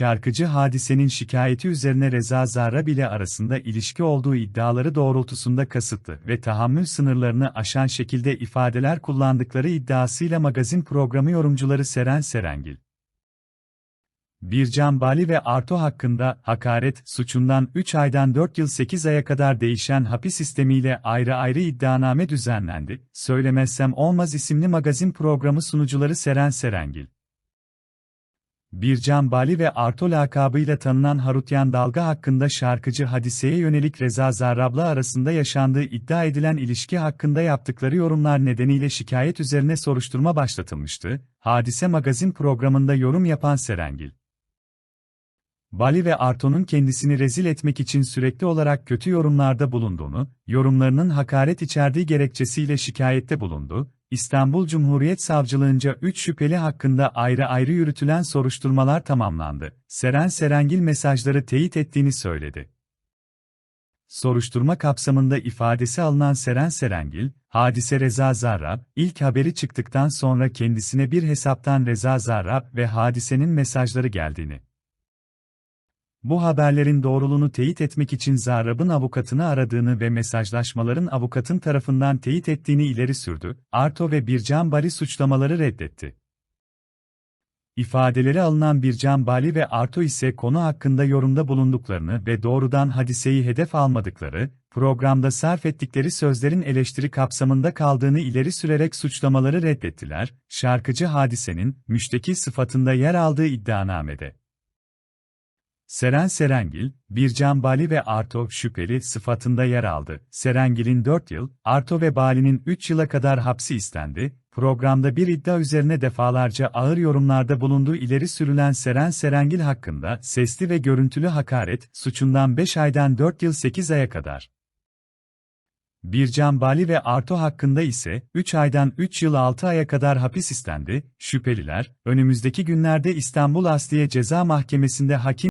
şarkıcı Hadise'nin şikayeti üzerine Reza Zarrab ile arasında ilişki olduğu iddiaları doğrultusunda kasıtlı ve tahammül sınırlarını aşan şekilde ifadeler kullandıkları iddiasıyla magazin programı yorumcuları Seren Serengil, Bircan Bali ve Arto hakkında hakaret suçundan 3 aydan 4 yıl 8 aya kadar değişen hapis sistemiyle ayrı ayrı iddianame düzenlendi. Söylemezsem Olmaz isimli magazin programı sunucuları Seren Serengil, Bircan Bali ve Arto lakabıyla tanınan Harutyan Dalga hakkında şarkıcı Hadise'ye yönelik Reza Zarrab'la arasında yaşandığı iddia edilen ilişki hakkında yaptıkları yorumlar nedeniyle şikayet üzerine soruşturma başlatılmıştı. Hadise magazin programında yorum yapan Serengil, Bali ve Arto'nun kendisini rezil etmek için sürekli olarak kötü yorumlarda bulunduğunu, yorumlarının hakaret içerdiği gerekçesiyle şikayette bulundu. İstanbul Cumhuriyet Savcılığınca 3 şüpheli hakkında ayrı ayrı yürütülen soruşturmalar tamamlandı. Seren Serengil mesajları teyit ettiğini söyledi. Soruşturma kapsamında ifadesi alınan Seren Serengil, hadise Reza Zarrab, ilk haberi çıktıktan sonra kendisine bir hesaptan Reza Zarrab ve hadisenin mesajları geldiğini, bu haberlerin doğruluğunu teyit etmek için Zarrab'ın avukatını aradığını ve mesajlaşmaların avukatın tarafından teyit ettiğini ileri sürdü. Arto ve Bircan Bali suçlamaları reddetti. İfadeleri alınan Bircan Bali ve Arto ise konu hakkında yorumda bulunduklarını ve doğrudan hadiseyi hedef almadıkları, programda sarf ettikleri sözlerin eleştiri kapsamında kaldığını ileri sürerek suçlamaları reddettiler. Şarkıcı hadisenin, müşteki sıfatında yer aldığı iddianamede. Seren Serengil, Bircan Bali ve Arto şüpheli sıfatında yer aldı. Serengil'in 4 yıl, Arto ve Bali'nin 3 yıla kadar hapsi istendi. Programda bir iddia üzerine defalarca ağır yorumlarda bulunduğu ileri sürülen Seren Serengil hakkında sesli ve görüntülü hakaret suçundan 5 aydan 4 yıl 8 aya kadar. Bircan Bali ve Arto hakkında ise 3 aydan 3 yıl 6 aya kadar hapis istendi. Şüpheliler, önümüzdeki günlerde İstanbul Asliye Ceza Mahkemesi'nde hakim